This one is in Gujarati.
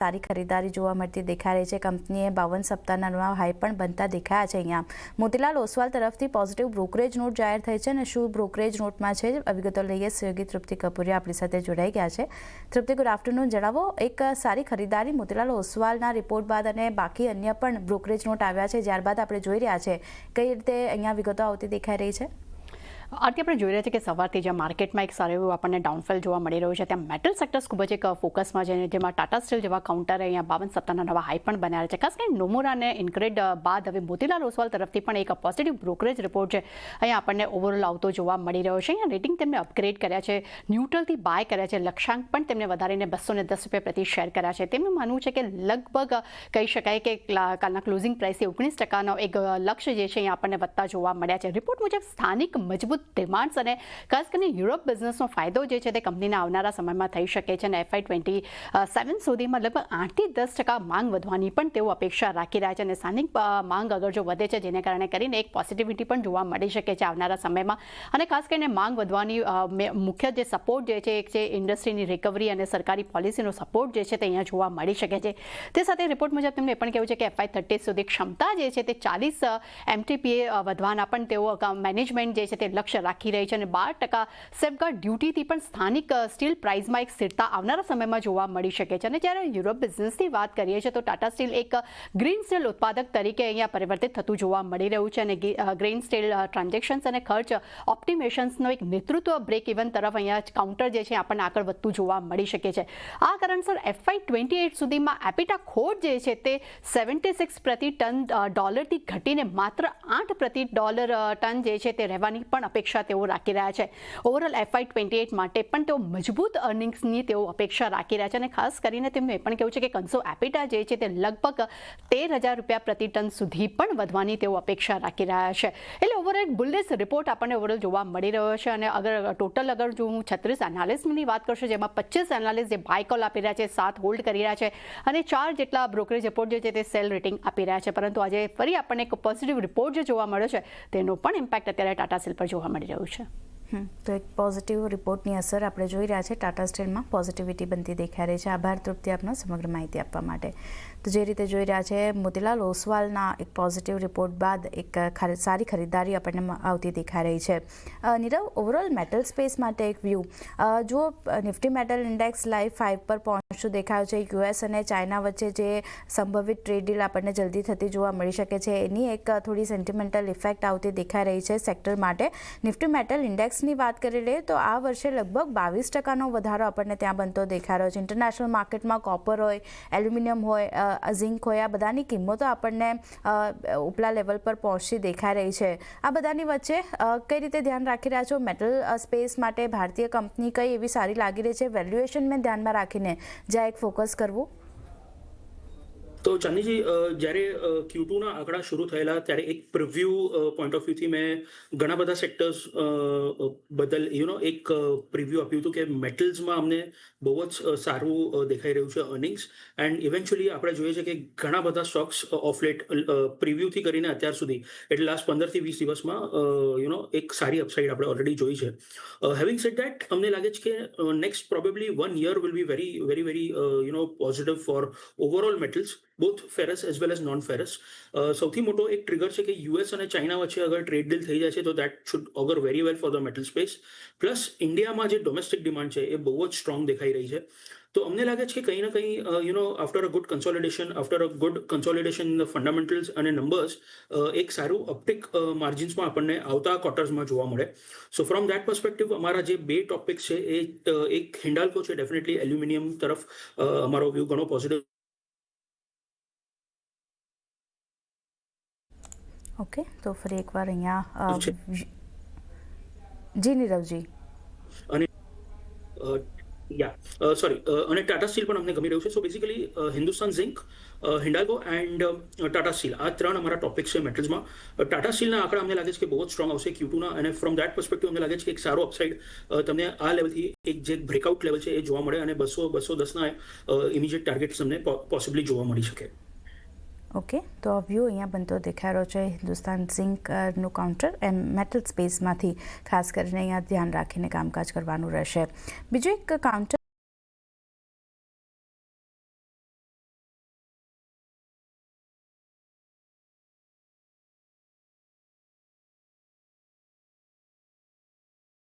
સારી ખરીદારી જોવા મળતી દેખાઈ રહી છે. કંપનીએ બાવન સપ્તાહના નવા હાઈ પણ બનતા દેખાયા છે અહીંયા. મોતીલાલ ઓસવાલ તરફથી પોઝિટિવ બ્રોકરેજ નોટ જાહેર થઈ છે અને શું બ્રોકરેજ નોટમાં છે વિગતો લઈએ સહયોગી તૃપ્તિ કપૂરે આપણી સાથે જોડાઈ ગયા છે. તૃપ્તિ ગુડ આફ્ટરનૂન જણાવો, એક સારી ખરીદારી મોતીલાલ ઓસવાલના રિપોર્ટ બાદ અને બાકી અન્ય પણ બ્રોકરેજ નોટ આવ્યા છે. ત્યારબાદ આપણે જોઈ રહ્યા છે કઈ રીતે અહીંયા વિગતો આવતી દેખાઈ રહી છે. આરતી, આપણે જોઈ રહ્યા છે કે સવારથી જ્યાં માર્કેટમાં એક સારું એવું આપણને ડાઉનફોલ જોવા મળી રહ્યું છે, ત્યાં મેટલ સેક્ટર્સ ખૂબ જ એક ફોકસમાં છે જેમાં ટાટા સ્ટીલ જેવા કાઉન્ટરે અહીંયા બાવન સત્તાના નવા હાઈ પણ બનાવ્યા છે. ખાસ કરીને નોમોરા અને ઇન્ક્રેડ બાદ હવે મોતીલાલ ઓસવાલ તરફથી પણ એક પોઝિટિવ બ્રોકરેજ રિપોર્ટ છે, અહીંયા આપણને ઓવરઓલ આવતો જોવા મળી રહ્યો છે. અહીંયા રેટિંગ તેમને અપગ્રેડ કર્યા છે ન્યુટ્રલથી બાય કર્યા છે, લક્ષ્યાંક પણ તેમને વધારીને બસો ને દસ રૂપિયા પ્રતિ શેર કર્યા છે. તેમનું માનવું છે કે લગભગ કહી શકાય કે કાલના ક્લોઝિંગ પ્રાઇસથી ઓગણીસ ટકાનો એક લક્ષ્ય જે છે અહીંયા આપણને વધતા જોવા મળ્યા છે. રિપોર્ટ મુજબ સ્થાનિક મજબૂત ડિમાન્ડ્સ અને ખાસ કરીને યુરોપ બિઝનેસનો ફાયદો જે છે તે કંપનીના આવનારા સમયમાં થઈ શકે છે અને એફઆઈ ટ્વેન્ટી સેવન સુધીમાં લગભગ આઠથી દસ ટકા માંગ વધવાની પણ તેઓ અપેક્ષા રાખી રહ્યા છે અને સ્થાનિક માંગ અગર જો વધે છે જેને કારણે કરીને એક પોઝિટિવિટી પણ જોવા મળી શકે છે આવનારા સમયમાં. અને ખાસ કરીને માંગ વધવાની મુખ્ય જે સપોર્ટ જે છે, એક છે ઇન્ડસ્ટ્રીની રિકવરી અને સરકારી પોલિસીનો સપોર્ટ જે છે તે અહીંયા જોવા મળી શકે છે. તે સાથે રિપોર્ટ મુજબ તેમને એ પણ કહેવું છે કે એફઆઈ થર્ટી સુધી ક્ષમતા જે છે તે ચાલીસ એમટીપીએ વધવાના પણ તેઓ મેનેજમેન્ટ જે છે તે લક્ષ્ય રાખી રહી છે અને બાર ટકા સેફગાર્ડ ડ્યુટીથી પણ સ્થાનિક સ્ટીલ પ્રાઇઝમાં એક સ્થિરતા આવનારા સમયમાં જોવા મળી શકે છે. અને જ્યારે યુરોપ બિઝનેસની વાત કરીએ છીએ તો ટાટા સ્ટીલ એક ગ્રીન સ્ટીલ ઉત્પાદક તરીકે અહીંયા પરિવર્તિત થતું જોવા મળી રહ્યું છે અને ગ્રીન સ્ટીલ ટ્રાન્ઝેક્શન્સ અને ખર્ચ ઓપ્ટિમેશન્સનો એક નેતૃત્વ બ્રેક ઇવન તરફ અહીંયા કાઉન્ટર જે છે આપણને આગળ વધતું જોવા મળી શકે છે. આ કારણસર એફઆઈ ટ્વેન્ટી એટ સુધીમાં એપિટા ખોટ જે છે તે સેવન્ટી સિક્સ પ્રતિ ટન ડોલરથી ઘટીને માત્ર આઠ પ્રતિ ડોલર ટન જે છે તે રહેવાની પણ અપેક્ષા તેઓ રાખી રહ્યા છે. ઓવરઓલ એફઆઈ ટ્વેન્ટી એટ માટે પણ તેઓ મજબૂત અર્નિંગ્સની તેઓ અપેક્ષા રાખી રહ્યા છે અને ખાસ કરીને તેમનું એ પણ કહેવું છે કે કંસો એપિટા જે છે તે લગભગ તેર હજાર રૂપિયા પ્રતિ ટન સુધી પણ વધવાની તેઓ અપેક્ષા રાખી રહ્યા છે. એટલે ઓવરઓલ એક બુલ્લેસ રિપોર્ટ આપણને ઓવરઓલ જોવા મળી રહ્યો છે અને અગર ટોટલ અગર જો હું છત્રીસ એનાલિસ્ટની વાત કરશું, જેમાં પચીસ એનાલિસ્ટ જે બાય કોલ આપી રહ્યા છે, સાત હોલ્ડ કરી રહ્યા છે અને ચાર જેટલા બ્રોકરેજ રિપોર્ટ જે છે તે સેલ રેટિંગ આપી રહ્યા છે. પરંતુ આજે ફરી આપણને એક પોઝિટિવ રિપોર્ટ જે જોવા મળ્યો છે, તેનો પણ ઇમ્પેક્ટ અત્યારે ટાટા સેલ પર જોવા મળી રહ્યું છે. તો એક પોઝિટિવ રિપોર્ટની અસર આપણે જોઈ રહ્યા છે. ટાટા સ્ટીલમાં પોઝિટિવિટી બનતી દેખાઈ રહી છે. આભાર, તૃપ્તિ આપનો સમગ્ર માહિતી આપવા માટે. તો જે રીતે જોઈ રહ્યા છે, મોતીલાલ ઓસવાલના એક પોઝિટિવ રિપોર્ટ બાદ એક સારી ખરીદદારી આપણને આવતી દેખાઈ રહી છે. નીરવ ઓવરઓલ મેટલ સ્પેસ માટે એક વ્યૂ જો Nifty metal index live five પર પહોંચતું દેખાયું છે. યુએસ અને ચાઇના વચ્ચે જે સંભવિત ટ્રેડ ડીલ આપણને જલ્દી થતી જોવા મળી શકે છે. એની એક થોડી સેન્ટિમેન્ટલ ઇફેક્ટ આવતી દેખાઈ રહી છે સેક્ટર માટે. નિફ્ટી મેટલ ઇન્ડેક્સની વાત કરી લઈએ તો આ વર્ષે લગભગ બાવીસ ટકાનો વધારો આપણને ત્યાં બનતો દેખાઈ રહ્યો છે. ઇન્ટરનેશનલ માર્કેટમાં કોપર હોય એલ્યુમિનિયમ હોય ઝિંક હોય, આ બધાની કિંમતો આપણને ઉપલા લેવલ પર પહોંચતી દેખાઈ રહી છે. આ બધાની વચ્ચે કઈ રીતે ધ્યાન રાખી રહ્યા છો? મેટલ સ્પેસ માટે ભારતીય કંપની કઈ એવી સારી લાગી રહી છે? વેલ્યુએશન મેં ધ્યાનમાં રાખીને, જ્યાં એક ફોકસ કરવું. તો ચાંદીજી જ્યારે ક્યુ ટુના આંકડા શરૂ થયેલા ત્યારે એક પ્રિવ્યુ પોઈન્ટ ઓફ વ્યૂથી મેં ઘણા બધા સેક્ટર્સ બદલ યુ નો એક પ્રિવ્યુ આપ્યું હતું કે મેટલ્સમાં અમને બહુ જ સારું દેખાઈ રહ્યું છે અર્નિંગ્સ એન્ડ ઇવેન્ચ્યુઅલી આપણે જોઈએ છે કે ઘણા બધા સ્ટોક્સ ઓફલેટ પ્રિવ્યૂથી કરીને અત્યાર સુધી, એટલે લાસ્ટ પંદરથી વીસ દિવસમાં યુ નો એક સારી અપસાઇડ આપણે ઓલરેડી જોઈ છે. હેવિંગ સેટ દેટ અમને લાગે છે કે next probably one year will be very very very you know positive for overall metals both ferrous as well as non ferrous સૌથી મોટો એક ટ્રિગર છે કે યુએસ અને ચાઇના વચ્ચે અગર ટ્રેડ ડીલ થઈ જાય છે, તો that should augur very well for the metal space plus ઇન્ડિયામાં જે ડોમેસ્ટિક ડિમાન્ડ છે, એ બહુ જ સ્ટ્રોંગ દેખાઈ રહી છે. તો અમને લાગે છે કે કંઈ ના કંઈ you know after a good consolidation after a good consolidation in the fundamentals અને નંબર્સ એક સારું અપટેક માર્જિન્સમાં આપણને આવતા ક્વાર્ટર્સમાં જોવા મળે. સો ફ્રોમ દેટ પર્સપેક્ટિવ અમારા જે બે ટોપિક્સ છે, એ એક હિન્ડાલ્કો છે ડેફિનેટલી એલ્યુમિનિયમ તરફ અમારો વ્યૂ ઘણો પોઝિટિવ ઓકે તો ફરી એકવાર અહીંયા જી. નીરવજી. અને યા સોરી અને ટાટા સ્ટીલ પણ અમને ગમી રહ્યું છે. So basically Hindustan zinc Hindalco and Tata steel આ ત્રણ અમારા ટોપિક છે મેટલ્સમાં ટાટા સ્ટીલના આંકડા અમને લાગે છે કે બહુ જ સ્ટ્રોંગ આવશે ક્યુટુના અને ફ્રોમ દેટ પર્સપેક્ટિવ અમને લાગે છે કે એક સારો અપસાઇડ તમને આ લેવલથી એક જે બ્રેકઆઉટ લેવલ છે એ જોવા મળે. અને બસો બસો દસના ઇમિજિએટ ટાર્ગેટ્સ અમને પોસિબલી જોવા મળી શકે. ઓકે તો આ વ્યૂ અહીંયા બનતો દેખાઈ રહ્યો છે હિન્દુસ્તાન ઝિંકનું કાઉન્ટર એમ મેટલ સ્પેસમાંથી ખાસ કરીને અહીંયા ધ્યાન રાખીને કામકાજ કરવાનું રહેશે. બીજું એક કાઉન્ટર